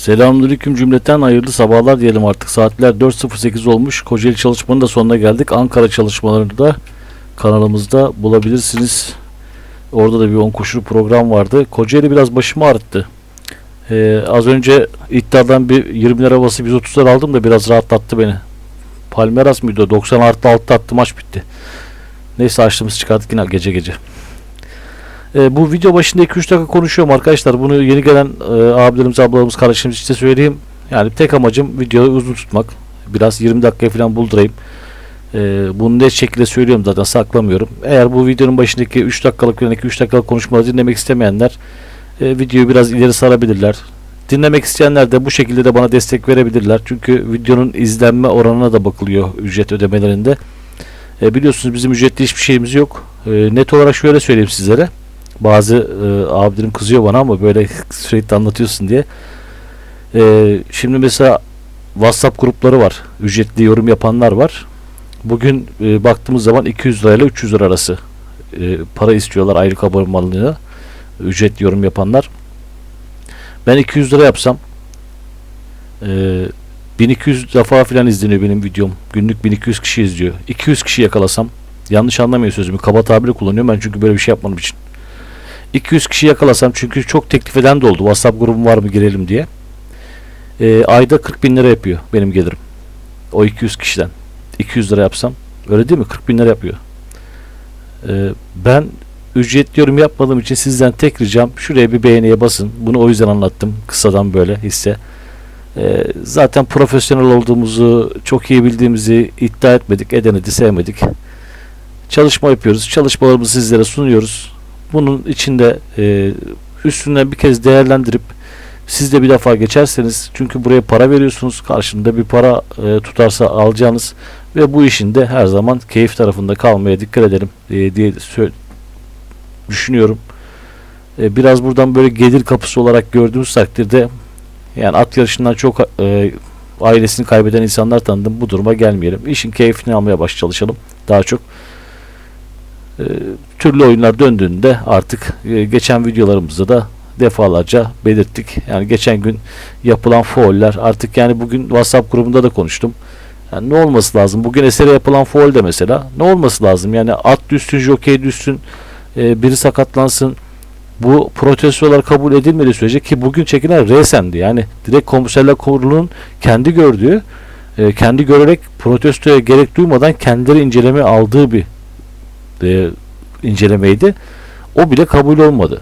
Selamünaleyküm cümleten hayırlı sabahlar diyelim artık. Saatler 4.08 olmuş. Kocaeli çalışmanın da sonuna geldik. Ankara çalışmalarını da kanalımızda bulabilirsiniz. Orada da bir 10 koşulu program vardı. Kocaeli biraz başımı ağrıttı. Ee, az önce iddiadan bir 20 lira basıp 130'lar aldım da biraz rahatlattı beni. Palmeras mıydı o? 90 artı 6 attı maç bitti. Neyse açtığımız çıkardık yine gece gece. E, bu video başında 2-3 dakika konuşuyorum arkadaşlar. Bunu yeni gelen e, abilerimiz, ablalarımız, kardeşlerimiz için söyleyeyim. Yani tek amacım videoyu uzun tutmak. Biraz 20 dakikaya falan buldurayım. E, bunu net şekilde söylüyorum zaten saklamıyorum. Eğer bu videonun başındaki 3 dakikalık falan 2-3 dakikalık konuşmaları dinlemek istemeyenler e, videoyu biraz ileri sarabilirler. Dinlemek isteyenler de bu şekilde de bana destek verebilirler. Çünkü videonun izlenme oranına da bakılıyor ücret ödemelerinde. E, biliyorsunuz bizim ücretli hiçbir şeyimiz yok. E, net olarak şöyle söyleyeyim sizlere. Bazı e, abilerim kızıyor bana ama böyle sürekli anlatıyorsun diye. E, şimdi mesela WhatsApp grupları var. Ücretli yorum yapanlar var. Bugün e, baktığımız zaman 200 lirayla 300 lira arası e, para istiyorlar aylık abonelliğine. Ücretli yorum yapanlar. Ben 200 lira yapsam e, 1200 defa falan izleniyor benim videom. Günlük 1200 kişi izliyor. 200 kişi yakalasam yanlış anlamayın sözümü. Kaba tabiri kullanıyorum ben çünkü böyle bir şey yapmadığım için. 200 kişi yakalasam çünkü çok teklif eden de oldu. WhatsApp grubum var mı girelim diye. Ee, ayda 40 bin lira yapıyor benim gelirim. O 200 kişiden. 200 lira yapsam. Öyle değil mi? 40 bin lira yapıyor. Ee, ben ücretli yorum yapmadığım için sizden tek ricam şuraya bir beğeniye basın. Bunu o yüzden anlattım. Kısadan böyle hisse. Ee, zaten profesyonel olduğumuzu, çok iyi bildiğimizi iddia etmedik, edeni de sevmedik. Çalışma yapıyoruz. Çalışmalarımızı sizlere sunuyoruz bunun içinde e, üstünden bir kez değerlendirip siz de bir defa geçerseniz çünkü buraya para veriyorsunuz karşında bir para e, tutarsa alacağınız ve bu işin de her zaman keyif tarafında kalmaya dikkat edelim e, diye düşünüyorum. E, biraz buradan böyle gelir kapısı olarak gördüğümüz takdirde yani at yarışından çok e, ailesini kaybeden insanlar tanıdım. Bu duruma gelmeyelim. İşin keyfini almaya baş çalışalım. Daha çok türlü oyunlar döndüğünde artık e, geçen videolarımızda da defalarca belirttik. Yani geçen gün yapılan fauller artık yani bugün WhatsApp grubunda da konuştum. Yani ne olması lazım? Bugün esere yapılan faul de mesela ne olması lazım? Yani at düşsün, jokey düşsün, e, biri sakatlansın. Bu protestolar kabul edilmediği sürece ki bugün çekilen resendi. Yani direkt komiserler kurulunun kendi gördüğü, e, kendi görerek protestoya gerek duymadan kendileri inceleme aldığı bir e, incelemeydi. O bile kabul olmadı.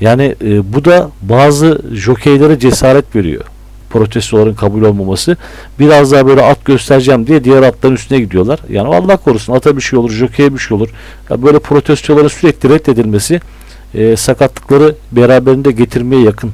Yani e, bu da bazı jokeylere cesaret veriyor. Protestoların kabul olmaması. Biraz daha böyle at göstereceğim diye diğer atların üstüne gidiyorlar. Yani Allah korusun ata bir şey olur, jokeye bir şey olur. Ya böyle protestoların sürekli reddedilmesi e, sakatlıkları beraberinde getirmeye yakın.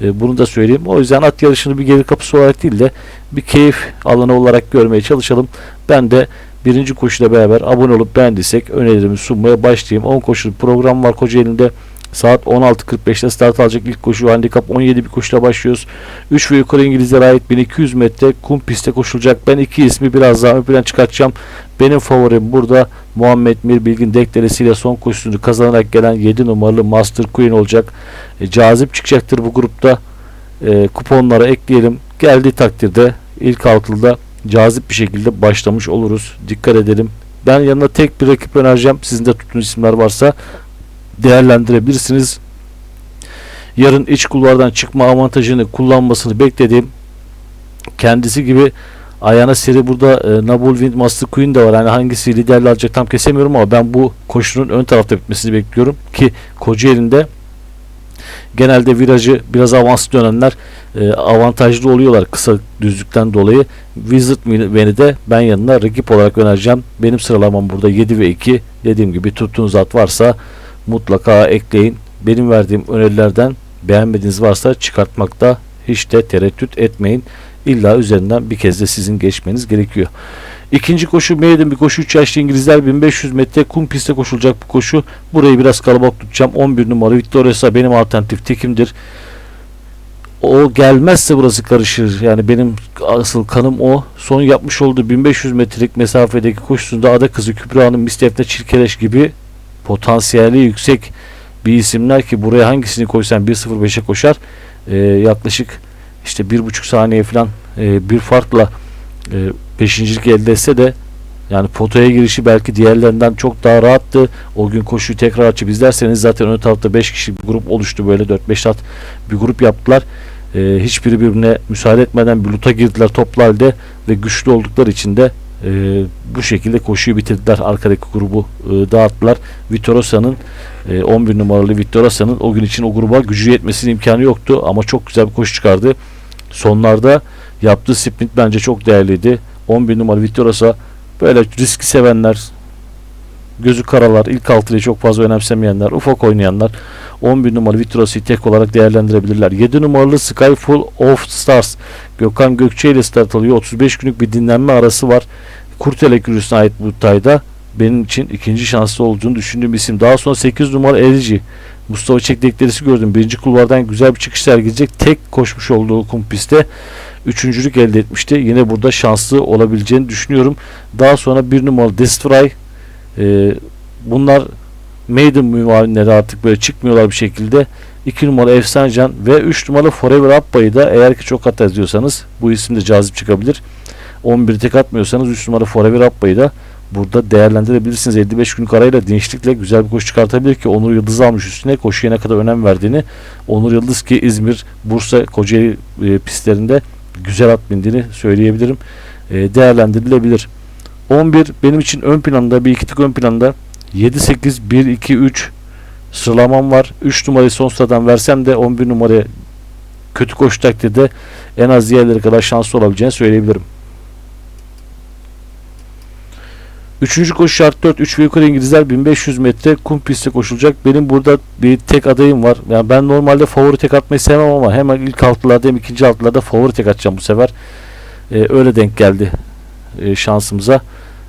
E, bunu da söyleyeyim. O yüzden at yarışını bir gelir kapısı olarak değil de bir keyif alanı olarak görmeye çalışalım. Ben de birinci koşuyla beraber abone olup beğendiysek önerilerimi sunmaya başlayayım. 10 koşuluk program var Kocaeli'nde. Saat 16.45'te start alacak ilk koşu handikap 17 bir koşuyla başlıyoruz. 3 ve yukarı İngilizlere ait 1200 metre kum pistte koşulacak. Ben iki ismi biraz daha ön plan çıkartacağım. Benim favorim burada Muhammed Mir Bilgin deklaresiyle son koşusunu kazanarak gelen 7 numaralı Master Queen olacak. E, cazip çıkacaktır bu grupta. E, kuponlara ekleyelim. Geldiği takdirde ilk altılıda cazip bir şekilde başlamış oluruz. Dikkat edelim. Ben yanına tek bir rakip önereceğim. Sizin de tuttuğunuz isimler varsa değerlendirebilirsiniz. Yarın iç kulvardan çıkma avantajını kullanmasını beklediğim kendisi gibi ayağına seri burada e, Nabul Wind Master Queen de var. Yani hangisi liderli alacak tam kesemiyorum ama ben bu koşunun ön tarafta bitmesini bekliyorum ki Kocaeli'nde genelde virajı biraz avanslı dönenler e, avantajlı oluyorlar kısa düzlükten dolayı. Visit beni de ben yanına rakip olarak önereceğim. Benim sıralamam burada 7 ve 2. Dediğim gibi tuttuğunuz at varsa mutlaka ekleyin. Benim verdiğim önerilerden beğenmediğiniz varsa çıkartmakta hiç de tereddüt etmeyin. İlla üzerinden bir kez de sizin geçmeniz gerekiyor. İkinci koşu maiden bir koşu 3 yaşlı İngilizler 1500 metre kum pistte koşulacak bu koşu. Burayı biraz kalabalık tutacağım. 11 numara Victoria'sa benim alternatif tekimdir. O gelmezse burası karışır. Yani benim asıl kanım o. Son yapmış olduğu 1500 metrelik mesafedeki koşusunda Ada Kızı Kübra'nın Mistefne Çirkeleş gibi potansiyeli yüksek bir isimler ki buraya hangisini koysan 1.05'e koşar. e, yaklaşık işte bir buçuk saniye falan e, bir farkla e, beşincilik elde etse de yani potaya girişi belki diğerlerinden çok daha rahattı. O gün koşuyu tekrar açıp izlerseniz zaten ön tarafta 5 kişi bir grup oluştu böyle 4-5 at bir grup yaptılar. Ee, hiçbiri birbirine müsaade etmeden bir luta girdiler toplu halde ve güçlü oldukları için de e, bu şekilde koşuyu bitirdiler. Arkadaki grubu e, dağıttılar. Vitorosa'nın e, 11 numaralı Vitorosa'nın o gün için o gruba gücü yetmesinin imkanı yoktu ama çok güzel bir koşu çıkardı. Sonlarda yaptığı sprint bence çok değerliydi. 11 numaralı Vitorosa böyle riski sevenler, gözü karalar, ilk altıyı çok fazla önemsemeyenler, ufak oynayanlar 11 numaralı Vitorosa'yı tek olarak değerlendirebilirler. 7 numaralı Skyfall of Stars Gökhan Gökçe ile start alıyor. 35 günlük bir dinlenme arası var. Kurtele Kürüsü'ne ait bu tayda benim için ikinci şanslı olduğunu düşündüğüm isim. Daha sonra 8 numara Erici. Mustafa Çek deklerisi gördüm. Birinci kulvardan güzel bir çıkış sergileyecek. Tek koşmuş olduğu kum pistte üçüncülük elde etmişti. Yine burada şanslı olabileceğini düşünüyorum. Daha sonra bir numaralı Destroy e, bunlar Maiden mümavinleri artık böyle çıkmıyorlar bir şekilde. 2 numara Efsancan ve 3 numara Forever Appa'yı da eğer ki çok at yazıyorsanız bu isim de cazip çıkabilir. 11 tek atmıyorsanız 3 numara Forever Appa'yı da burada değerlendirebilirsiniz. 55 günlük arayla dinçlikle güzel bir koşu çıkartabilir ki Onur Yıldız almış üstüne koşuya ne kadar önem verdiğini Onur Yıldız ki İzmir, Bursa, Kocaeli e, pistlerinde güzel at bindiğini söyleyebilirim. E, değerlendirilebilir. 11 benim için ön planda bir iki tık ön planda 7 8 1 2 3 sıralamam var. 3 numarayı son sıradan versem de 11 numaraya kötü koşu takdirde en az diğerleri kadar şanslı olabileceğini söyleyebilirim. Üçüncü koşu şart 4. 3 ve yukarı İngilizler 1500 metre kum pistte koşulacak. Benim burada bir tek adayım var. Yani ben normalde favori tek atmayı sevmem ama hemen ilk altılarda hem ikinci altılarda favori tek atacağım bu sefer. Ee, öyle denk geldi e, şansımıza.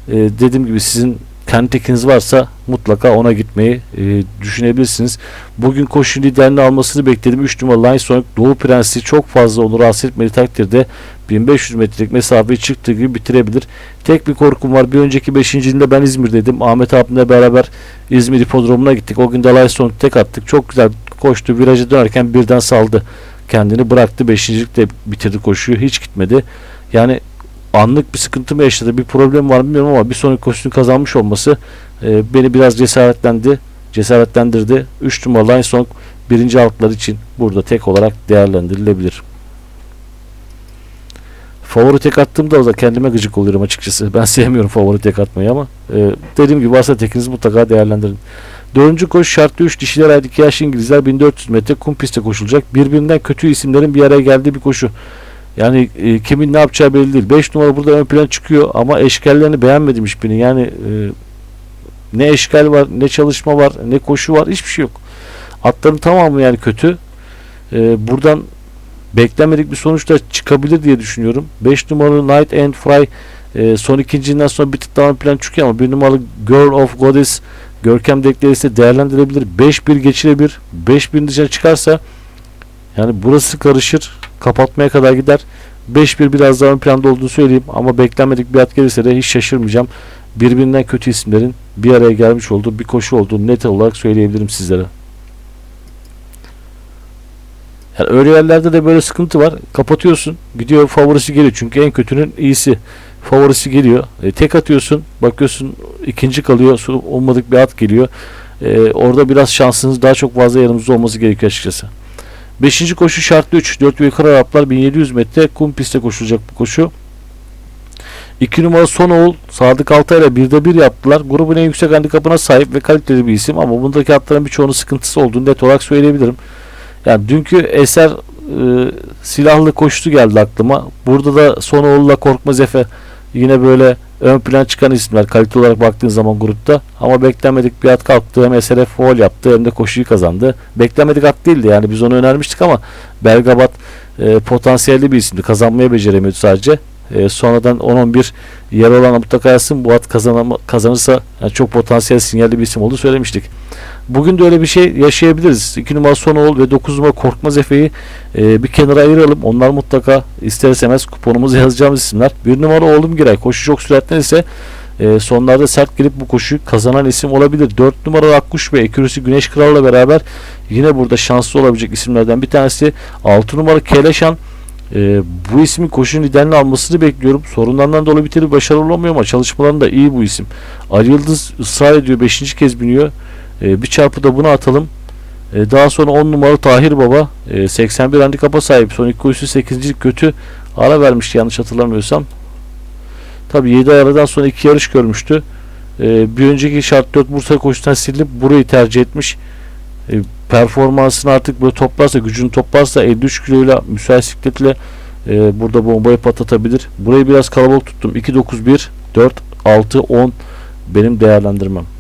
E, dediğim gibi sizin kendi tekiniz varsa mutlaka ona gitmeyi e, düşünebilirsiniz. Bugün koşu liderini almasını bekledim. 3 numaralı Line Sonic Doğu Prensi çok fazla onu rahatsız etmediği takdirde 1500 metrelik mesafeyi çıktığı gibi bitirebilir. Tek bir korkum var. Bir önceki 5. ilinde ben İzmir'deydim. Ahmet abimle beraber İzmir hipodromuna gittik. O gün de Line Sonic tek attık. Çok güzel koştu. Virajı dönerken birden saldı. Kendini bıraktı. 5. de bitirdi koşuyu. Hiç gitmedi. Yani anlık bir sıkıntı mı yaşadı, bir problem var mı bilmiyorum ama bir sonraki koşusunu kazanmış olması e, beni biraz cesaretlendi, cesaretlendirdi. 3 numaralı Line Song birinci altlar için burada tek olarak değerlendirilebilir. Favori tek attığımda da kendime gıcık oluyorum açıkçası. Ben sevmiyorum favori tek atmayı ama e, dediğim gibi varsa tekinizi mutlaka değerlendirin. Dördüncü koşu şartlı 3 dişiler 2 yaş İngilizler 1400 metre kum pistte koşulacak. Birbirinden kötü isimlerin bir araya geldiği bir koşu. Yani e, kimin ne yapacağı belli değil. 5 numara burada ön plan çıkıyor ama eşkallerini beğenmedim hiçbirini. Yani e, ne eşkal var, ne çalışma var, ne koşu var, hiçbir şey yok. Atların tamamı yani kötü. E, buradan beklenmedik bir sonuç da çıkabilir diye düşünüyorum. 5 numaralı Night and Fry e, son ikincinden sonra bir tık daha ön plan çıkıyor ama 1 numaralı Girl of Goddess Görkem deklaresi değerlendirebilir. 5-1 geçirebilir. 5-1 dışarı çıkarsa yani burası karışır kapatmaya kadar gider. 5-1 biraz daha ön planda olduğunu söyleyeyim ama beklenmedik bir at gelirse de hiç şaşırmayacağım. Birbirinden kötü isimlerin bir araya gelmiş olduğu bir koşu olduğunu net olarak söyleyebilirim sizlere. Yani öyle yerlerde de böyle sıkıntı var. Kapatıyorsun. Gidiyor favorisi geliyor. Çünkü en kötünün iyisi. Favorisi geliyor. E, tek atıyorsun. Bakıyorsun ikinci kalıyor. Olmadık bir at geliyor. E, orada biraz şansınız daha çok fazla yanımızda olması gerekiyor açıkçası. Beşinci koşu şartlı 3. 4 ve yukarı Araplar 1700 metre kum pistte koşulacak bu koşu. 2 numara son oğul Sadık Altay ile birde bir yaptılar. Grubun en yüksek handikapına sahip ve kaliteli bir isim ama bundaki atların birçoğunun sıkıntısı olduğunu net olarak söyleyebilirim. Yani dünkü eser e, silahlı koştu geldi aklıma. Burada da son oğulla Korkmaz Efe yine böyle ön plan çıkan isimler kalite olarak baktığın zaman grupta ama beklenmedik bir at kalktı hem SRF foul yaptı hem de koşuyu kazandı. Beklenmedik at değildi yani biz onu önermiştik ama Belgabat e, potansiyelli bir isimdi kazanmaya beceremiyordu sadece. E, sonradan 10-11 yer olan mutlaka yazsın bu at kazanırsa yani çok potansiyel sinyalli bir isim olduğunu söylemiştik. Bugün de öyle bir şey yaşayabiliriz. 2 numara Sonoğul ve 9 numara Korkmaz Efe'yi e, bir kenara ayıralım. Onlar mutlaka ister istemez kuponumuza yazacağımız isimler. 1 numara Oğlum Giray. Koşu çok süratli ise e, sonlarda sert gelip bu koşuyu kazanan isim olabilir. 4 numaralı Akkuş ve Ekürüsü Güneş Kral'la beraber yine burada şanslı olabilecek isimlerden bir tanesi. 6 numaralı Keleşan e, bu ismin koşunun liderini almasını bekliyorum. Sorunlarından dolayı bir başarılı olamıyor ama çalışmalarında iyi bu isim. Ali Yıldız ısrar ediyor. 5. kez biniyor. E, bir çarpı da bunu atalım. E, daha sonra 10 numaralı Tahir Baba e, 81 handikapa sahip. Son iki koşusu 8. kötü ara vermişti yanlış hatırlamıyorsam. Tabi 7 aradan sonra iki yarış görmüştü. E, bir önceki şart 4 Bursa koşusundan silinip burayı tercih etmiş. E, performansını artık böyle toplarsa, gücünü toplarsa 53 kiloyla müsait sikletle e, burada bombayı patlatabilir. Burayı biraz kalabalık tuttum. 2 9 1 4 6 10 benim değerlendirmem.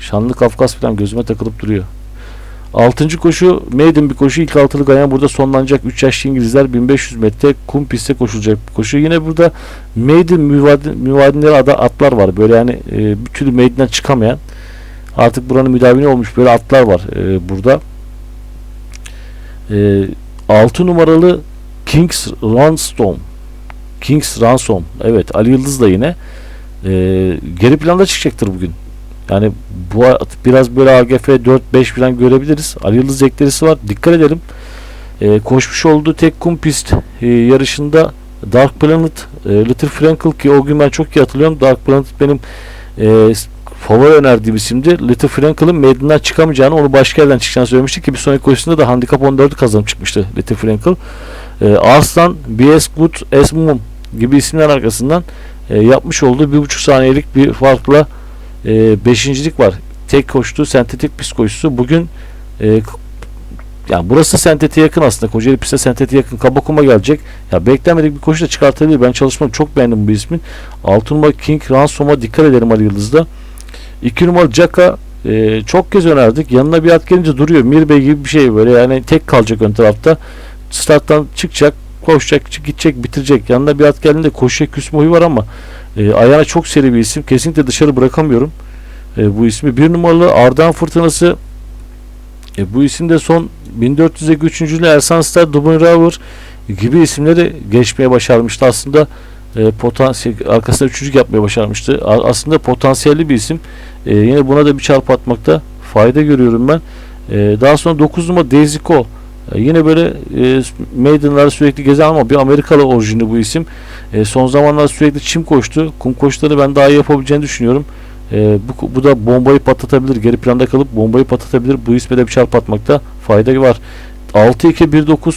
Şanlı Kafkas falan gözüme takılıp duruyor. Altıncı koşu maiden bir koşu. İlk altılı Ganyan burada sonlanacak. 3 yaşlı İngilizler 1500 metre kum pistte koşulacak bir koşu. Yine burada maiden müvadin, müvadinleri adı atlar var. Böyle yani e, bir türlü maiden'den çıkamayan artık buranın müdavini olmuş böyle atlar var e, burada. E, 6 numaralı Kings Ransom Kings Ransom evet Ali Yıldız da yine e, geri planda çıkacaktır bugün. Yani bu biraz böyle AGF 4-5 falan görebiliriz. Ali Yıldız eklerisi var. Dikkat edelim. E, koşmuş olduğu tek kum pist e, yarışında Dark Planet e, Little Frankel ki o gün ben çok iyi hatırlıyorum. Dark Planet benim e, favori önerdiğim isimdi. Little Frankel'ın meydandan çıkamayacağını onu başka yerden çıkacağını söylemişti ki bir sonraki koşusunda da handikap 14'ü kazanıp çıkmıştı Little Frankel. E, Arslan, BS Good, Esmum gibi isimler arkasından e, yapmış olduğu bir buçuk saniyelik bir farkla e, beşincilik var. Tek koştuğu sentetik pist koşusu. Bugün e, yani burası sentetiğe yakın aslında. Kocaeli piste sentetiğe yakın. Kabakuma gelecek. Ya beklenmedik bir koşu da çıkartabilir. Ben çalışmamı çok beğendim bu ismin. 6 numara King Ransom'a dikkat edelim Ali Yıldız'da. 2 numara Jaka e, çok kez önerdik. Yanına bir at gelince duruyor. Mirbey gibi bir şey böyle. Yani tek kalacak ön tarafta. Starttan çıkacak, koşacak, gidecek, bitirecek. Yanına bir at geldiğinde koşacak küsme var ama e, ayağına çok seri bir isim. Kesinlikle dışarı bırakamıyorum. E, bu ismi. Bir numaralı Ardahan Fırtınası e, bu isim de son 1400'deki 3. Ersan Star, Dubin gibi isimleri geçmeye başarmıştı. Aslında e, potansiyel arkasında üçüncülük yapmaya başarmıştı. A- aslında potansiyelli bir isim. E, yine buna da bir çarp atmakta fayda görüyorum ben. E, daha sonra 9 numara. E, yine böyle e, maidenları sürekli gezen ama bir Amerikalı orijinli bu isim. E, son zamanlarda sürekli çim koştu. Kum koşuları ben daha iyi yapabileceğini düşünüyorum. E, bu, bu da bombayı patlatabilir. Geri planda kalıp bombayı patlatabilir. Bu isme de bir çarp atmakta fayda var. 6-2-1-9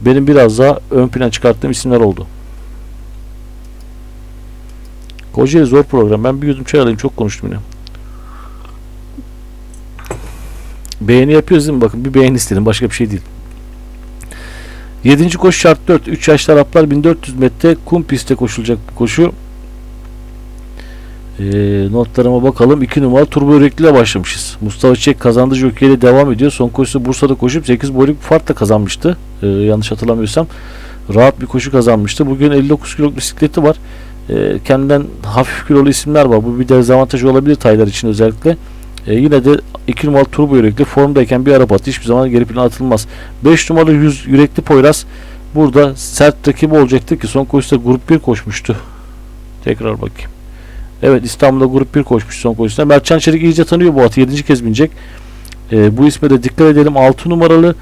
benim biraz daha ön plana çıkarttığım isimler oldu. Kocaeli zor program. Ben bir yudum çay alayım. Çok konuştum yine. Beğeni yapıyoruz değil mi? Bakın bir beğeni istedim. Başka bir şey değil. 7. koşu şart 4. 3 yaşlı Araplar 1400 metre kum pistte koşulacak bir koşu. Ee, notlarıma bakalım. 2 numara turbo yürekli ile başlamışız. Mustafa Çek kazandı jokeyle devam ediyor. Son koşusu Bursa'da koşup 8 boyluk farkla kazanmıştı. Ee, yanlış hatırlamıyorsam. Rahat bir koşu kazanmıştı. Bugün 59 kiloluk bisikleti var. Ee, kendinden hafif kilolu isimler var. Bu bir dezavantaj olabilir taylar için özellikle. Ee, yine de 2 numaralı turbo yürekli formdayken bir araba hiçbir zaman geri plana atılmaz. 5 numaralı 100 yürekli Poyraz burada sert rakibi olacaktı ki son koşuda grup 1 koşmuştu. Tekrar bakayım. Evet İstanbul'da grup 1 koşmuş son koşusunda. Mertcan Çelik iyice tanıyor bu atı. 7. kez binecek. Ee, bu isme de dikkat edelim. 6 numaralı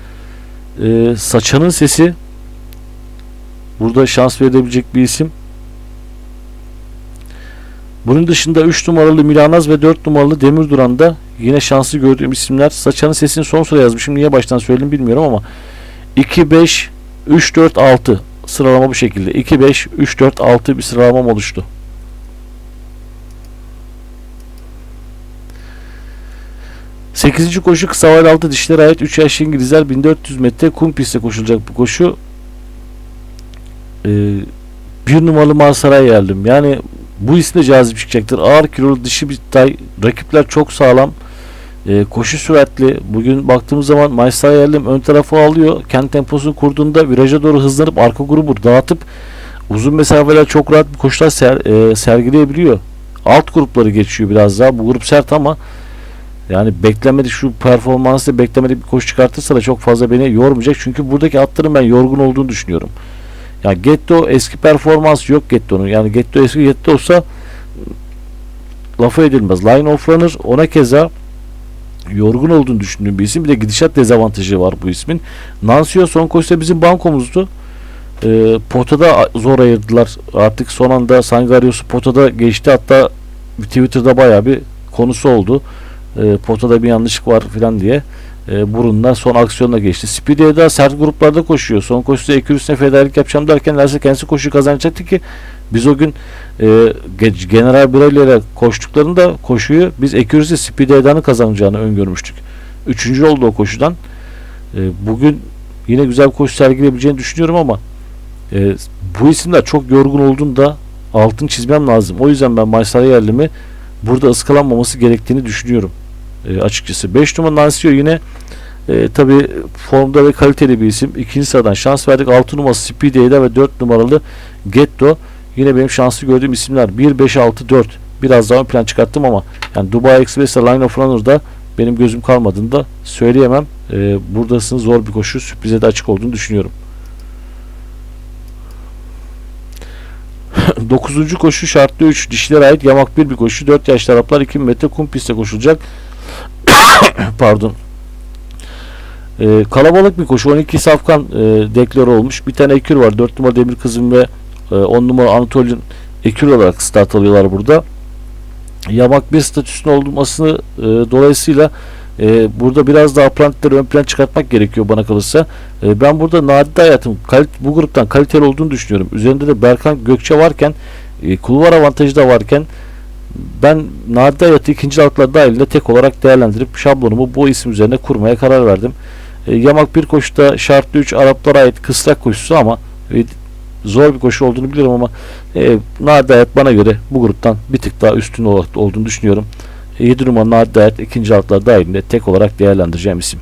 e, Saçan'ın sesi burada şans verilebilecek bir isim. Bunun dışında 3 numaralı Milanaz ve 4 numaralı Demir Duran'da yine şanslı gördüğüm isimler. Saçan'ın sesini son sıra yazmışım. Niye baştan söyledim bilmiyorum ama 2 5 3 4 6 sıralama bu şekilde. 2 5 3 4 6 bir sıralamam oluştu. Sekizinci koşu kısa vadeli altı dişlere ait 3 yaşlı İngilizler 1400 metre kum pistte koşulacak bu koşu. Ee, bir numaralı Marsaray'a geldim. Yani bu isim cazip çıkacaktır. Ağır kilolu dişi bir tay. Rakipler çok sağlam. Ee, koşu süratli. Bugün baktığımız zaman Marsaray'a geldim. Ön tarafı alıyor. Kendi temposunu kurduğunda viraja doğru hızlanıp arka grubu dağıtıp uzun mesafeler çok rahat bir koşular ser, e, sergileyebiliyor. Alt grupları geçiyor biraz daha. Bu grup sert ama yani beklemedik şu performansı beklemedik bir koşu çıkartırsa da çok fazla beni yormayacak. Çünkü buradaki atların ben yorgun olduğunu düşünüyorum. Yani Getto eski performans yok Getto'nun. Yani Getto eski Getto olsa lafı edilmez. Line of Runner ona keza yorgun olduğunu düşündüğüm bir isim. Bir de gidişat dezavantajı var bu ismin. Nancio son koşuda bizim bankomuzdu. E, potada zor ayırdılar. Artık son anda Sangarius'u potada geçti. Hatta Twitter'da bayağı bir konusu oldu. E, potada bir yanlışlık var filan diye. E, burundan son aksiyonla geçti. Speedy'e daha sert gruplarda koşuyor. Son koşuda ekürüsüne fedarik yapacağım derken neredeyse kendisi koşu kazanacaktı ki biz o gün e, ge- General Birelli ile koştuklarında koşuyu biz ekürüsü Speedy'den kazanacağını öngörmüştük. Üçüncü oldu o koşudan. E, bugün yine güzel bir koşu sergileyebileceğini düşünüyorum ama e, bu isimler çok yorgun olduğunda altın çizmem lazım. O yüzden ben Maysara yerlimi burada ıskalanmaması gerektiğini düşünüyorum. E, açıkçası. 5 numara Nancio yine e, tabi formda ve kaliteli bir isim. İkinci sıradan şans verdik. 6 numarası Speedy'de ve 4 numaralı Getto. Yine benim şanslı gördüğüm isimler. 1, 5, 6, 4. Biraz daha ön plan çıkarttım ama yani Dubai Express ile Line of Runner'da benim gözüm kalmadığını da söyleyemem. E, buradasın zor bir koşu. Sürprize de açık olduğunu düşünüyorum. 9. koşu şartlı 3 dişilere ait yamak bir bir koşu 4 yaşlı Araplar 2 metre kum pistte koşulacak pardon. Ee, kalabalık bir koşu. 12 safkan e, deklar olmuş. Bir tane ekür var. 4 numara Demir Kızım ve e, 10 numara Anatolian ekür olarak start alıyorlar burada. Yamak bir statüsünün olmasını e, dolayısıyla e, burada biraz daha plantları ön plan çıkartmak gerekiyor bana kalırsa. E, ben burada Nadide Hayat'ın kalit, bu gruptan kaliteli olduğunu düşünüyorum. Üzerinde de Berkan Gökçe varken e, kulvar avantajı da varken ben Nadide Hayat'ı ikinci altlar dahilinde tek olarak değerlendirip şablonumu bu isim üzerine kurmaya karar verdim. E, yamak bir koşuda şartlı 3 Araplara ait kısrak koşusu ama e, zor bir koşu olduğunu biliyorum ama e, Nadide Hayat bana göre bu gruptan bir tık daha üstün olduğunu düşünüyorum. 7 numaralı Nadide Hayat ikinci altlar dahilinde tek olarak değerlendireceğim isim.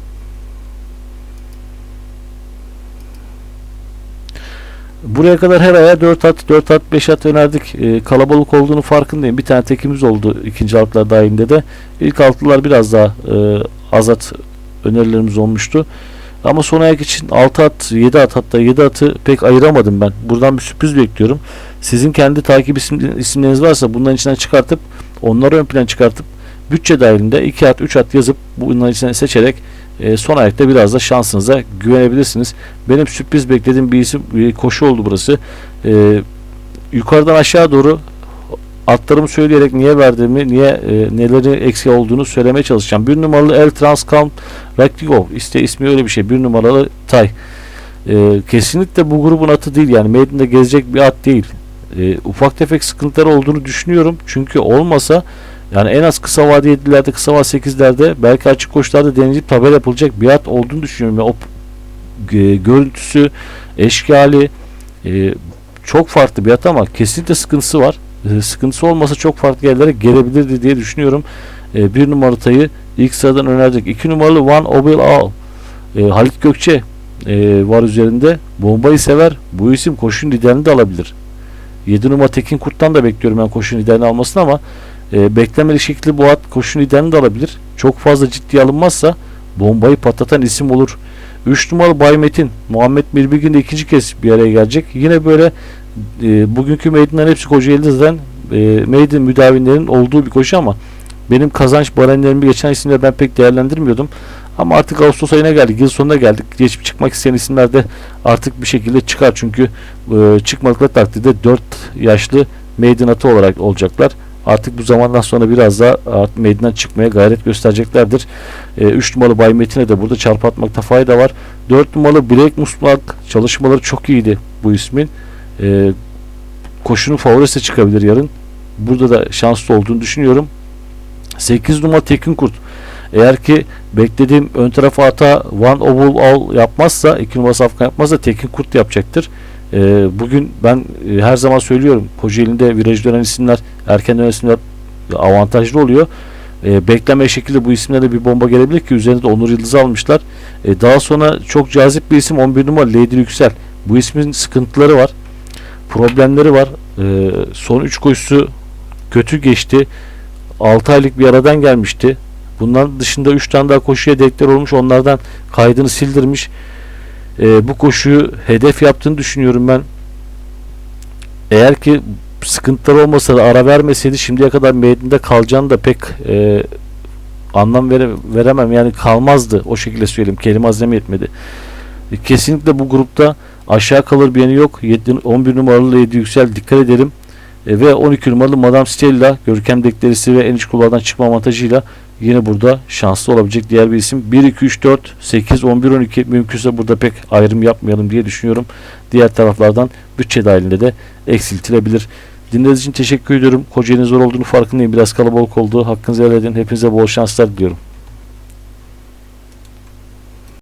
Buraya kadar her aya 4 at, 4 at, 5 at önerdik. Ee, kalabalık olduğunu farkındayım. Bir tane tekimiz oldu ikinci altlar dahilinde de. İlk altılar biraz daha e, az önerilerimiz olmuştu. Ama son ayak için 6 at, 7 at hatta 7 atı pek ayıramadım ben. Buradan bir sürpriz bekliyorum. Sizin kendi takip isim, isimleriniz varsa bunların içinden çıkartıp onları ön plan çıkartıp bütçe dahilinde 2 at 3 at yazıp bunların içinden seçerek e, son ayakta biraz da şansınıza güvenebilirsiniz. Benim sürpriz beklediğim bir isim bir koşu oldu burası. E, yukarıdan aşağı doğru atlarımı söyleyerek niye verdiğimi, niye e, neleri eksik olduğunu söylemeye çalışacağım. Bir numaralı El Transcalm Raktigov. İşte ismi öyle bir şey. Bir numaralı Tay. E, kesinlikle bu grubun atı değil. Yani Maiden'de gezecek bir at değil. E, ufak tefek sıkıntıları olduğunu düşünüyorum. Çünkü olmasa yani en az kısa vade 7'lerde, kısa vade 8'lerde belki açık koşularda deneyip tabela yapılacak bir at olduğunu düşünüyorum. Yani o e, görüntüsü, eşkali e, çok farklı bir at ama kesinlikle sıkıntısı var. E, sıkıntısı olmasa çok farklı yerlere gelebilirdi diye düşünüyorum. E, bir numaralı tayı ilk sıradan önerdik. İki numaralı One Obil Al. E, Halit Gökçe e, var üzerinde. Bombayı sever. Bu isim koşun liderini de alabilir. 7 numara Tekin Kurt'tan da bekliyorum ben koşun liderini almasını ama e, beklemeli şekilde bu at koşun liderini de alabilir. Çok fazla ciddiye alınmazsa bombayı patlatan isim olur. 3 numaralı Bay Metin Muhammed Mirbigin de ikinci kez bir araya gelecek. Yine böyle e, bugünkü meydanların hepsi Kocaeli'de zaten e, meydan müdavinlerin olduğu bir koşu ama benim kazanç barenlerimi geçen isimleri ben pek değerlendirmiyordum. Ama artık Ağustos ayına geldik. Yıl sonuna geldik. Geçip çıkmak isteyen isimler de artık bir şekilde çıkar. Çünkü e, çıkmadıkları takdirde 4 yaşlı meydan atı olarak olacaklar. Artık bu zamandan sonra biraz daha artık meydana çıkmaya gayret göstereceklerdir. 3 e, numaralı Bay Metin'e de burada çarpı atmakta fayda var. 4 numaralı Black Muslak çalışmaları çok iyiydi bu ismin. E, koşunun favorisi çıkabilir yarın. Burada da şanslı olduğunu düşünüyorum. 8 numara Tekin Kurt. Eğer ki beklediğim ön tarafa ata One Oval All yapmazsa, 2 numara safkan yapmazsa Tekin Kurt yapacaktır. E, bugün ben e, her zaman söylüyorum Kocaeli'nde viraj dönen isimler, erken dönen isimler avantajlı oluyor. E, bekleme şekilde bu isimlere bir bomba gelebilir ki üzerinde de Onur Yıldız almışlar. E, daha sonra çok cazip bir isim 11 numara Lady Yüksel. Bu ismin sıkıntıları var. Problemleri var. E, son 3 koşusu kötü geçti. 6 aylık bir aradan gelmişti. Bundan dışında 3 tane daha koşuya deklar olmuş. Onlardan kaydını sildirmiş. E, bu koşuyu hedef yaptığını düşünüyorum ben. eğer ki sıkıntılar olmasa da ara vermeseydi şimdiye kadar meydanda kalacağını da pek e, anlam vere, veremem. Yani kalmazdı o şekilde söyleyeyim. Kelime hazinem yetmedi. E, kesinlikle bu grupta aşağı kalır bir yanı yok. 7, 11 numaralı Lady Yüksel dikkat edelim. E, ve 12 numaralı Madame Stella görkem deklerisi ve en iç kulvardan çıkma avantajıyla yine burada şanslı olabilecek diğer bir isim. 1, 2, 3, 4, 8, 11, 12 mümkünse burada pek ayrım yapmayalım diye düşünüyorum. Diğer taraflardan bütçe dahilinde de eksiltilebilir. Dinlediğiniz için teşekkür ediyorum. Kocaeli'nin zor olduğunu farkındayım. Biraz kalabalık olduğu hakkınızı helal edin. Hepinize bol şanslar diliyorum.